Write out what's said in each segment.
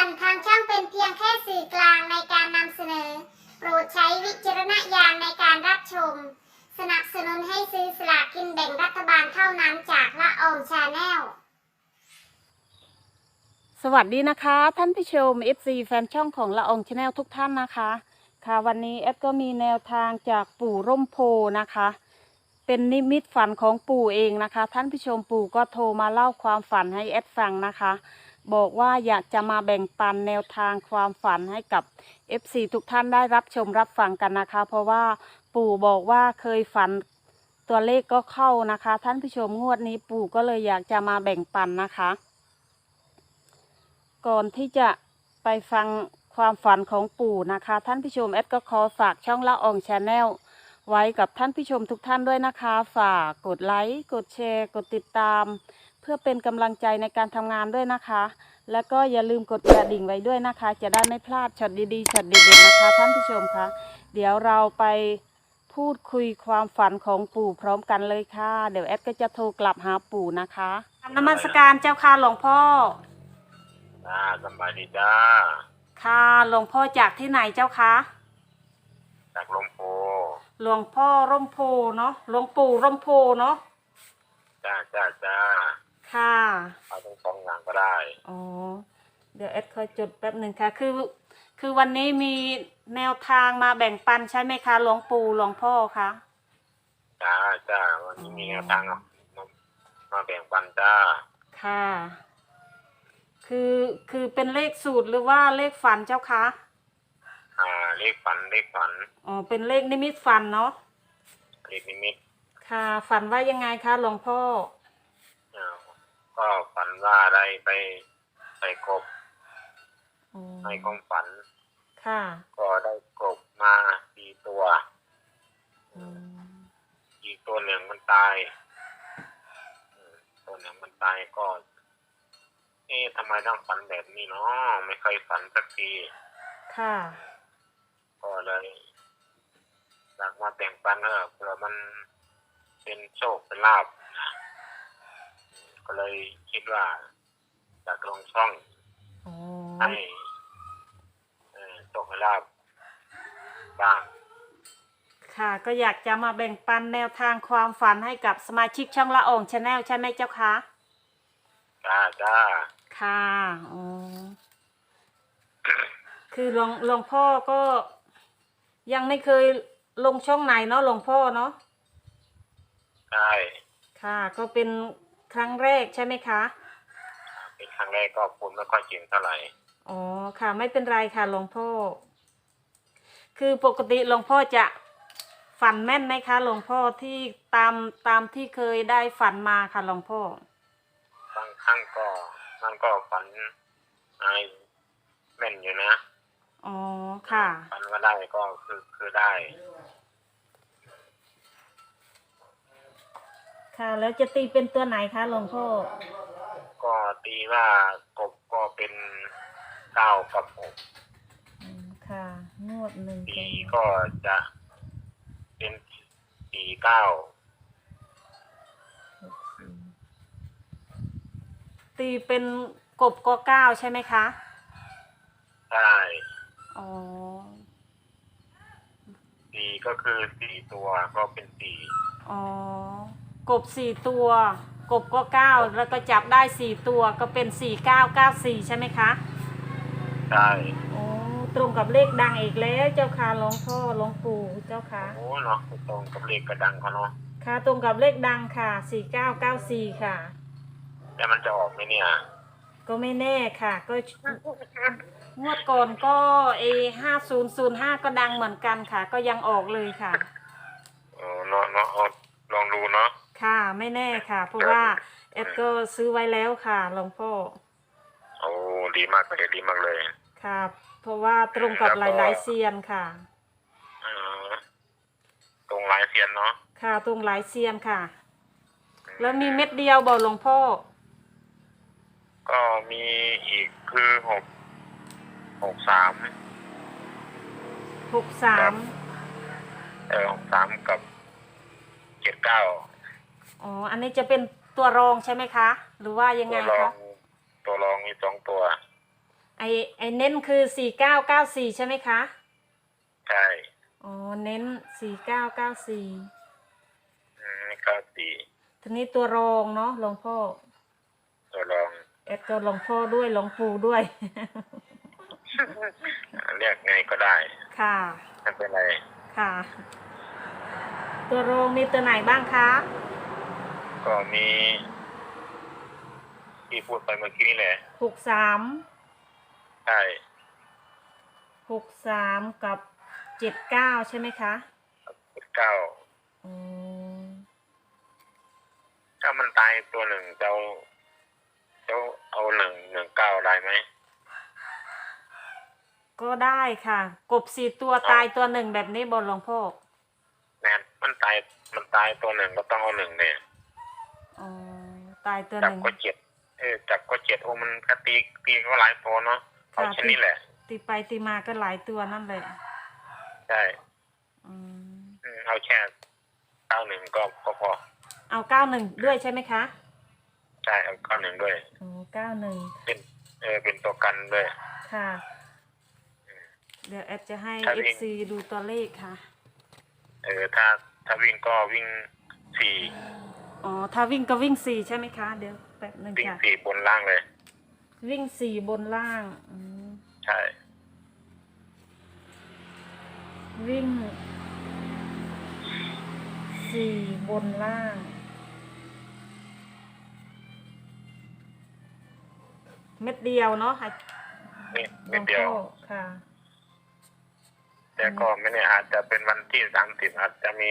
อนทางช่องเป็นเพียงแค่สื่อกลางในการนำเสนอ โปรดใช้วิจารณญาณในการรับชม สนับสนุนให้ซื้อสลากกินแบ่งรัฐบาลเท่านั้นจากละอองชาแนลสวัสดีนะคะ ท่านผู้ชม FC แฟนช่องของละอองชาแนลทุกท่านนะคะ ค่ะวันนี้แอดก็มีแนวทางจากปู่ร่มโพนะคะ เป็นนิมิตฝันของปู่เองนะคะ ท่านผู้ชมปู่ก็โทรมาเล่าความฝันให้แอดฟังนะคะ บอกว่าอยากจะมาแบ่งปันแนวทางความฝันให้กับ FC ทุกท่านได้รับชมรับฟังกันนะคะ เพราะว่าปู่บอกว่าเคยฝันตัวเลขก็เข้านะคะ ท่านผู้ชมงวดนี้ปู่ก็เลยอยากจะมาแบ่งปันนะคะ ก่อนที่จะไปฟังความฝันของปู่นะคะ ท่านผู้ชมแอดก็ขอฝากช่องละอองชาแนลไว้กับท่านผู้ชมทุกท่านด้วยนะคะ ฝากกดไลค์กดแชร์ กดติดตาม เพื่อเป็นกำลังใจในการทำงานด้วยนะคะ แล้วก็อย่าลืมกดกระดิ่งไว้ด้วยนะคะ จะได้ไม่พลาดช็อตดีๆช็อตเด็ดๆนะคะ ท่านผู้ชมคะเดี๋ยวเราไปพูดคุยความฝันของปู่พร้อมกันเลยค่ะ เดี๋ยวแอดก็จะโทรกลับหาปู่นะคะนมัสการเจ้าค่ะหลวงพ่อจ้าสบายดีจ้าค่ะหลวงพ่อจากที่ไหนเจ้าคะจากลมโพหลวงพ่อร่มโพเนาะหลวงปู่ร่มโพเนาะจ้าจ้าจ้า ค่ะเอาทั้งสองอย่างก็ได้อ๋อเดี๋ยวเอดคอยจดแป๊บหนึ่งค่ะ คือ คือวันนี้มีแนวทางมาแบ่งปันใช่ไหมคะหลวงปู่หลวงพ่อคะจ้าจ้าวันนี้มีแนวทางมามาแบ่งปันจ้าค่ะ คือคือเป็นเลขสูตรหรือว่าเลขฝันเจ้าคะอ่าเลขฝันเลขฝันอ๋อเป็นเลขนิมิตฝันเนาะเลขนิมิตค่ะ ฝันว่ายังไงคะหลวงพ่ออ่า ก็ฝันว่าได้ไปใส่กบอ๋อในความฝัน ค่ะ ก็ได้กบมาสี่ตัวอืมอีกตัวหนึ่งมันตายอืมตัวหนึ่งมันตายก็ เอ๊ะทำไมต้องฝันแบบนี้เนาะไม่เคยฝันสักที ค่ะ ก็เลยอยากมาแต่งปันเออเผื่อมันเป็นโชคเป็นลาบนะ ก็เลยคิดว่าอยากลงช่องอ๋อให้เออโชคเป็นลาบบ้าง ค่ะ ก็อยากจะมาแบ่งปันแนวทางความฝันให้กับสมาชิกช่องละอองชาแนลใช่ไหมเจ้าคะ จ้าจ้าค่ะอ๋อคือหลวงหลวงพ่อก็ ยังไม่เคยลงช่องไหนเนาะหลวงพ่อเนาะ ใช่ค่ะ ก็เป็น ครั้งแรกใช่ไหมคะ เป็นครั้งแรกก็พูดไม่ค่อยเก่งเท่าไหร่อ๋อค่ะ ไม่เป็นไรค่ะหลวงพ่อ คือปกติหลวงพ่อจะฝันแม่นไหมคะหลวงพ่อที่ตามตามที่เคยได้ฝันมาค่ะหลวงพ่อ บางครั้งก็มันก็ฝันอะไรแม่นอยู่นะอ๋อค่ะ ฝันว่าได้ก็คือคือได้ ค่ะ แล้วจะตีเป็นตัวไหนคะหลวงพ่อก็ตีว่ากบก็เป็นเก้ากับหกอืมค่ะ งวดหนึ่งปีก็จะเป็นสี่เก้าตีเป็นกบก็เก้าใช่ไหมคะ ใช่อ๋อสี่ก็คือสี่ตัวก็เป็นสี่อ๋อ กบสี่ตัว กบก็เก้าแล้วก็จับได้สี่ตัวก็เป็นสี่เก้าเก้าสี่ใช่ไหมคะใช่โอ้ตรงกับเลขดังอีกแล้วเจ้าค่ะหลวงพ่อหลวงปู่เจ้าค่ะโอ้เนาะตรงกับเลขกระดังเขาเนาะค่ะตรงกับเลขดังค่ะสี่เก้าเก้าสี่ค่ะ แต่มันจะออกไหมเนี่ย ก็ไม่แน่ค่ะ ก็งวดก่อนก็เอห้าศูนย์ศูนย์ห้าก็ดังเหมือนกันค่ะ ก็ยังออกเลยค่ะเออเนาะเนาะเอาลองดูเนาะ ค่ะไม่แน่ค่ะ เพราะว่าเอ็ดก็ซื้อไว้แล้วค่ะหลวงพ่อโอ้ดีมากเลยดีมากเลยค่ะ เพราะว่าตรงกับหลายๆเซียนค่ะเออตรงหลายเซียนเนาะค่ะ ตรงหลายเซียนค่ะ แล้วมีเม็ดเดียวบอกหลวงพ่อ ก็มีอีกคือหกหกสามหกสามเออหกสามกับเจ็ดเก้า อ๋อ อันนี้จะเป็นตัวรองใช่ไหมคะ หรือว่ายังไงตัวรอคะงตัวรองมีสองตัวไอไอเน้นคือสี่เก้าเก้าสี่ใช่ไหมคะ ใช่อ๋อ เน้นสี่เก้าเก้าสี่อืมเก้าสี่ทีนี้ตัวรองเนาะหลวงพ่อตัวรอง เอ็ดก็หลวงพ่อด้วยหลวงปู่ด้วย เรียกไงก็ได้ค่ะ ไม่เป็นไรค่ะ ตัวรองมีตัวไหนบ้างคะ ก็มีที่พูดไปเมื่อกี้นี่แหละหกสามใช่หกสามกับเจ็ดเก้าใช่ไหมคะเก้าอืมถ้ามันตายตัวหนึ่งจะเอาจะเอาหนึ่งหนึ่งเก้าได้ไหมก็ได้ค่ะ กบสี่ตัวตายตัวหนึ่งแบบนี้บนหลวงพ่อแน่นมันตายมันตายตัวหนึ่งก็ต้องเอาหนึ่งเนี่ย อ๋อตายตัวหจับนึ่ง ก็เจ็ดเออจับก็เจ็ดโอ้มันก็ตีตีก็หลายตัวเนาะเอาค่ะแค่นี้แหละตีไปตีมาก็หลายตัวนั่นแหละใช่อืมอืมเอาแค่เก้าหนึ่งก็ก็พอเอาเก้าหนึ่งด้วยใช่ไหมคะใช่เอาเก้าหนึ่งด้วย โอ้เก้าหนึ่งเป็นเออเป็นตัวกันด้วย ค่ะ เดี๋ยวแอดจะให้ถ้าเอวิ่ฟงซีดูตัวเลขค่ะ เออถ้าถ้าวิ่งก็วิ่งสี่ อ๋อ ถ้าวิ่งก็วิ่งสี่ใช่ไหมคะ เดี๋ยวแป๊บหนึ่งวิ่งจ้ะสี่บนล่างเลย วิ่งสี่บนล่างอืมใช่ วิ่งสี่บนล่าง เม็ดเดียวเนาะค่ะนี่ไม่เดียว หลวงพ่อค่ะ แต่ก็ไม่แน่อาจจะเป็นวันที่สามสิบอาจจะมี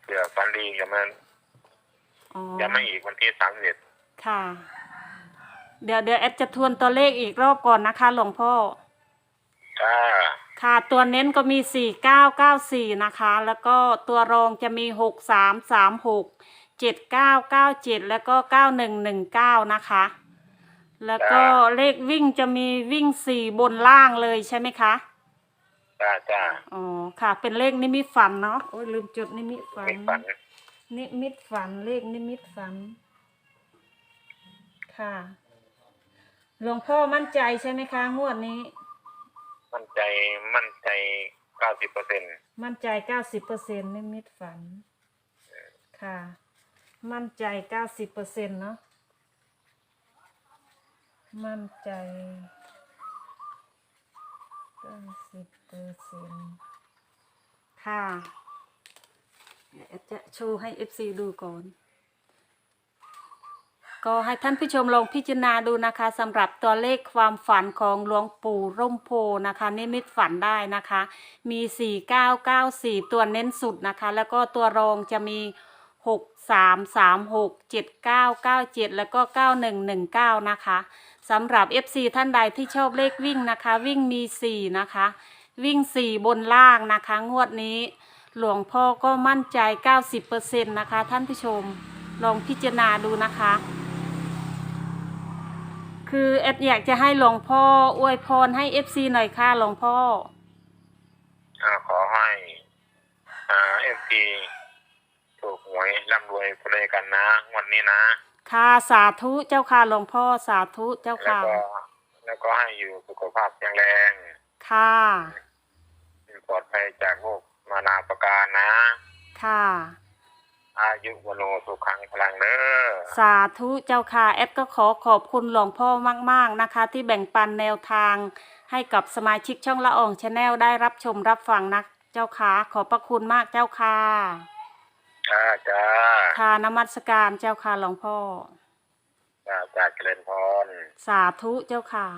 เผื่อฟันดีกับมัน อ๋อจะไม่อีกวันที่สามสิบค่ะ เดี๋ยวเดี๋ยวแอดจะทวนตัวเลขอีกรอบก่อนนะคะ หลวงพ่อถ้าค่ะตัวเน้นก็มีสี่เก้าเก้าสี่นะคะ แล้วก็ตัวรองจะมีหกสามสามหกเจ็ดเก้าเก้าเจ็ดแล้วก็เก้าหนึ่งหนึ่งเก้านะคะ แล้วก็เลขวิ่งจะมีวิ่งสี่บนล่างเลยใช่ไหมคะจ้าจ้าอ๋อค่ะ เป็นเลขนิมิตฝันเนาะโอ้ยลืมจดนิมิตฝัน ไม่ฝัน นิมิตฝันเลขนิมิตฝัน ค่ะ หลวงพ่อมั่นใจใช่ไหมคะงวดนี้ มั่นใจมั่นใจเก้าสิบเปอร์เซ็นต์มั่นใจเก้าสิบเปอร์เซ็นนิมิตฝัน ค่ะ มั่นใจเก้าสิบเปอร์เซ็นเนาะมั่นใจเก้าสิบเปอร์เซ็นค่ะ เดี๋ยวจะโชว์ให้ FC ดูก่อน ก็ให้ท่านผู้ชมลองพิจารณาดูนะคะสำหรับตัวเลขความฝันของหลวงปู่ร่มโพนะคะนิมิตฝันได้นะคะ มี 4994 ตัวเน้นสุดนะคะ แล้วก็ตัวรองจะมี 6336 7997 แล้วก็ 9119 นะคะสำหรับ FC ท่านใดที่ชอบเลขวิ่งนะคะ วิ่งมี 4 นะคะ วิ่ง 4 บนล่างนะคะ งวดนี้ หลวงพ่อก็มั่นใจ 90%นะคะ ท่านผู้ชมลองพิจารณาดูนะคะ คือแอดอยากจะให้หลวงพ่ออวยพรให้ FC หน่อยค่ะหลวงพ่ออ่าขอให้อ่าเอฟซีถูกหวยร่ำรวยไปเลยกันนะ วันนี้นะ ค่ะสาธุเจ้าค่ะหลวงพ่อสาธุเจ้าแล้วค่ะ ก็แล้วก็ให้อยู่สุขภาพแข็งแรงค่ะ ปลอดภัยจากโรค มานาประการนะ ค่ะ อายุวโนสุขังพลังเด้อ สาธุเจ้าค่ะ แอดก็ขอขอบคุณหลวงพ่อมาก ๆนะคะ ที่แบ่งปันแนวทางให้กับสมาชิกช่องละอองชาแนลได้รับชมรับฟังนะเจ้าค่ะ ขอบพระคุณมากเจ้าค่ะ จ้าจ้าค่ะนมัสการเจ้าค่ะหลวงพ่อ จ้าจ้าเจริญพร สาธุเจ้าค่ะ